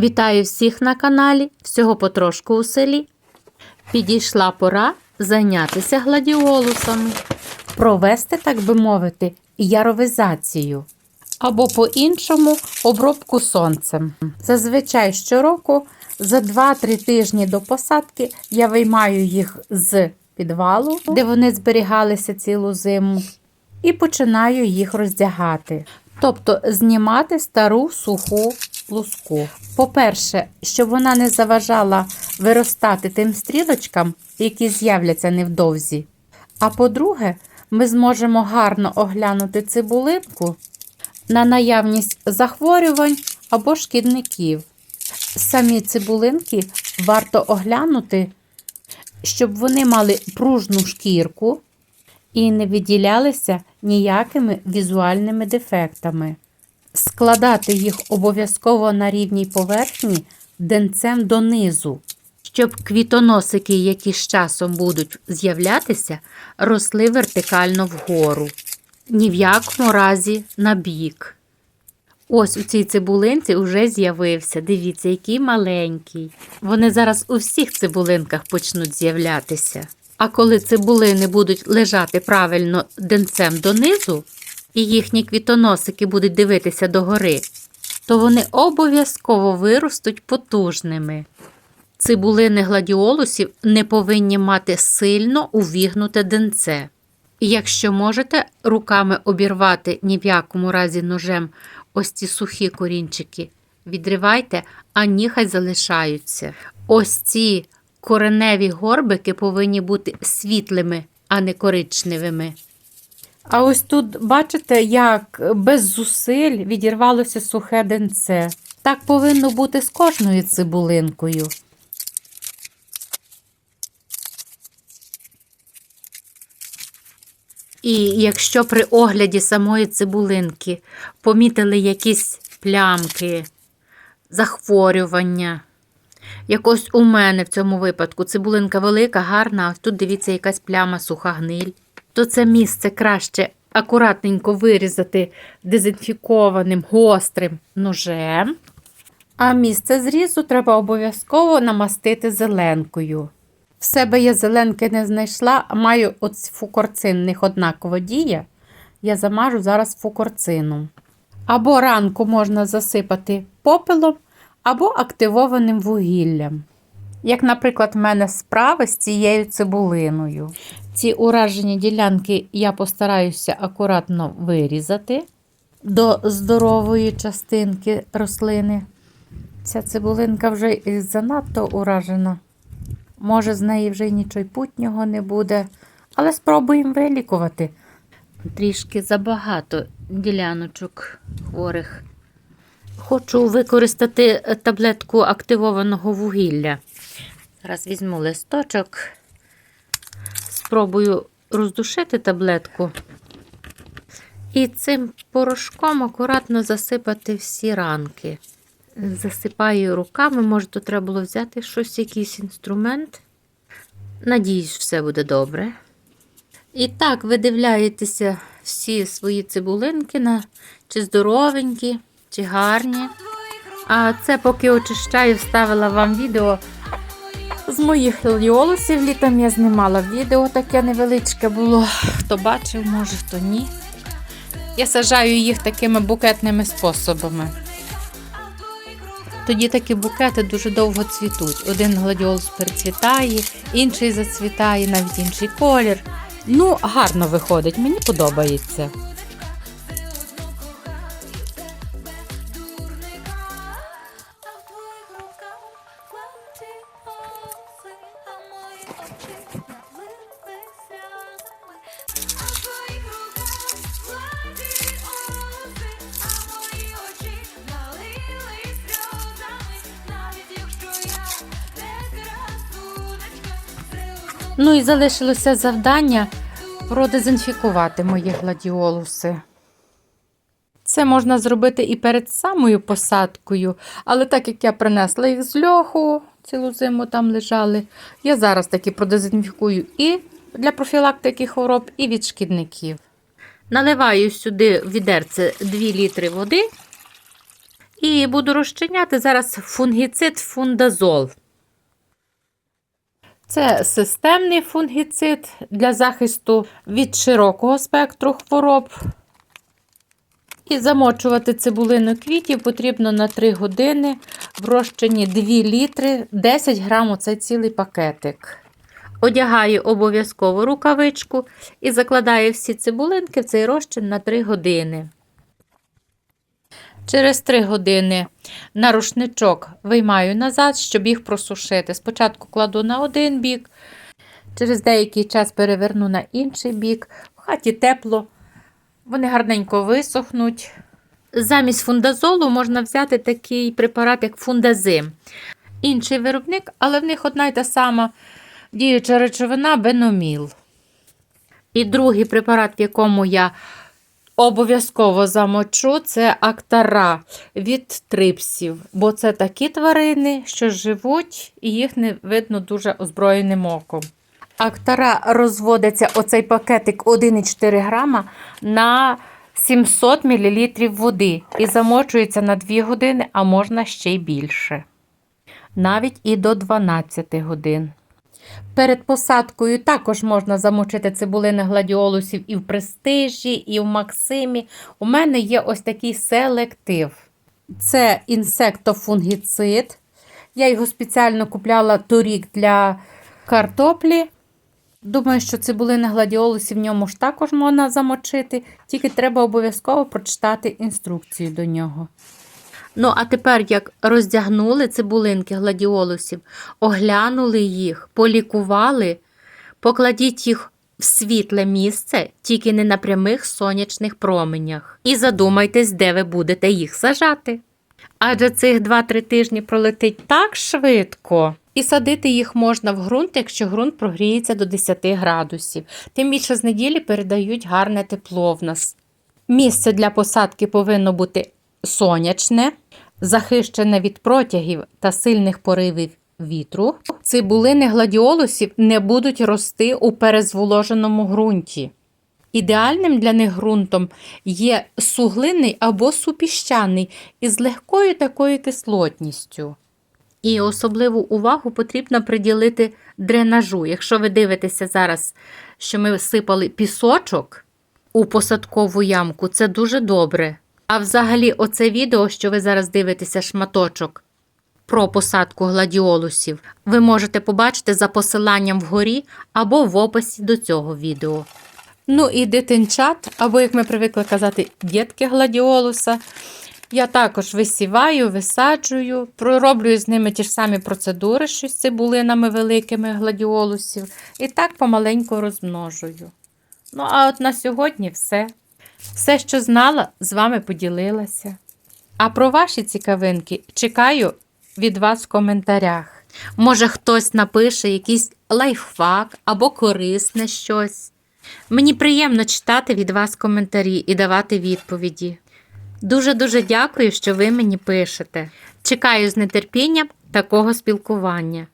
Вітаю всіх на каналі, всього потрошку у селі. Підійшла пора зайнятися гладіолусами, провести, так би мовити, яровизацію. Або по-іншому обробку сонцем. Зазвичай щороку за 2-3 тижні до посадки я виймаю їх з підвалу, де вони зберігалися цілу зиму, і починаю їх роздягати. Тобто знімати стару суху луску. По-перше, щоб вона не заважала виростати тим стрілочкам, які з'являться невдовзі. А по-друге, ми зможемо гарно оглянути цибулинку на наявність захворювань або шкідників. Самі цибулинки варто оглянути, щоб вони мали пружну шкірку і не виділялися ніякими візуальними дефектами. Складати їх обов'язково на рівній поверхні денцем донизу, щоб квітоносики, які з часом будуть з'являтися, росли вертикально вгору. Ні в якому разі на бік. Ось у цій цибулинці вже з'явився. Дивіться, який маленький. Вони зараз у всіх цибулинках почнуть з'являтися. А коли цибулини будуть лежати правильно денцем донизу, і їхні квітоносики будуть дивитися догори, то вони обов'язково виростуть потужними. Цибулини гладіолусів не повинні мати сильно увігнуте денце. І якщо можете руками обірвати ні в якому разі ножем ось ці сухі корінчики, відривайте, а ніхай залишаються. Ось ці кореневі горбики повинні бути світлими, а не коричневими. А ось тут бачите, як без зусиль відірвалося сухе денце. Так повинно бути з кожною цибулинкою. І якщо при огляді самої цибулинки помітили якісь плямки, захворювання, якось у мене в цьому випадку цибулинка велика, гарна, а тут дивіться якась пляма суха гниль, то це місце краще акуратненько вирізати дезінфікованим гострим ножем. А місце зрізу треба обов'язково намастити зеленкою. В себе я зеленки не знайшла, а маю от фукорцин, в них однаково діє. Я замажу зараз фукорцином. Або ранку можна засипати попелом, або активованим вугіллям. Як, наприклад, в мене справа з цією цибулиною. Ці уражені ділянки я постараюся акуратно вирізати до здорової частинки рослини. Ця цибулинка вже занадто уражена. Може, з неї вже нічого путнього не буде, але спробуємо вилікувати. Трішки забагато діляночок хворих. Хочу використати таблетку активованого вугілля. Зараз візьму листочок, спробую роздушити таблетку. І цим порошком акуратно засипати всі ранки. Засипаю руками, може, то треба було взяти щось, якийсь інструмент. Надіюсь, все буде добре. І так, ви дивляєтеся всі свої цибулинки, на чи здоровенькі, чи гарні. А це поки очищаю, вставила вам відео з моїх ліолусів. Літом я знімала відео, таке невеличке було. Хто бачив, може, хто ні. Я сажаю їх такими букетними способами. Тоді такі букети дуже довго цвітуть. Один гладіолус перецвітає, інший зацвітає, навіть інший колір. Ну, гарно виходить, мені подобається. Ну і залишилося завдання продезінфікувати мої гладіолуси. Це можна зробити і перед самою посадкою, але так як я принесла їх з льоху, цілу зиму там лежали, я зараз таки продезінфікую і для профілактики хвороб, і від шкідників. Наливаю сюди в відерце 2 літри води І буду розчиняти зараз фунгіцид фундазол. Це системний фунгіцид для захисту від широкого спектру хвороб. І замочувати цибулину квітів потрібно на 3 години в розчині 2 літри, 10 грам оцей цілий пакетик. Одягаю обов'язково рукавичку і закладаю всі цибулинки в цей розчин на 3 години. Через 3 години на рушничок виймаю назад, щоб їх просушити. Спочатку кладу на один бік, через деякий час переверну на інший бік. В хаті тепло, вони гарненько висохнуть. Замість фундазолу можна взяти такий препарат, як фундазим. Інший виробник, але в них одна й та сама діюча речовина беноміл. І другий препарат, в якому я обов'язково замочу, це актара від трипсів. Бо це такі тварини, що живуть, і їх не видно дуже озброєним оком. Актара розводиться оцей пакетик 1,4 грама на 700 мл води і замочується на 2 години, а можна ще й більше. Навіть і до 12 годин. Перед посадкою також можна замочити цибулини гладіолусів і в престижі, і в Максимі. У мене є ось такий селектив. Це інсектофунгіцид. Я його спеціально купляла торік для картоплі. Думаю, що цибулини гладіолусів в ньому ж також можна замочити, тільки треба обов'язково прочитати інструкцію до нього. Ну, а тепер, як роздягнули цибулинки гладіолусів, оглянули їх, полікували, покладіть їх в світле місце, тільки не на прямих сонячних променях. І задумайтесь, де ви будете їх сажати. Адже цих 2-3 тижні пролетить так швидко. І садити їх можна в ґрунт, якщо ґрунт прогріється до 10 градусів. Тим більше з неділі передають гарне тепло в нас. Місце для посадки повинно бути сонячне, захищене від протягів та сильних поривів вітру. Цибулини гладіолусів не будуть рости у перезволоженому ґрунті. Ідеальним для них ґрунтом є суглинний або супіщаний із легкою такою кислотністю. І особливу увагу потрібно приділити дренажу. Якщо ви дивитеся зараз, що ми сипали пісочок у посадкову ямку, це дуже добре. А взагалі, оце відео, що ви зараз дивитеся, шматочок про посадку гладіолусів, ви можете побачити за посиланням вгорі або в описі до цього відео. Ну і дитинчат, або, як ми привикли казати, дітки гладіолуса. Я також висіваю, висаджую, пророблюю з ними ті ж самі процедури, що з цибулинами великими гладіолусів. І так помаленьку розмножую. Ну, а от на сьогодні все. Все, що знала, з вами поділилася. А про ваші цікавинки чекаю від вас в коментарях. Може, хтось напише якийсь лайфхак або корисне щось. Мені приємно читати від вас коментарі і давати відповіді. Дуже-дуже дякую, що ви мені пишете. Чекаю з нетерпінням такого спілкування.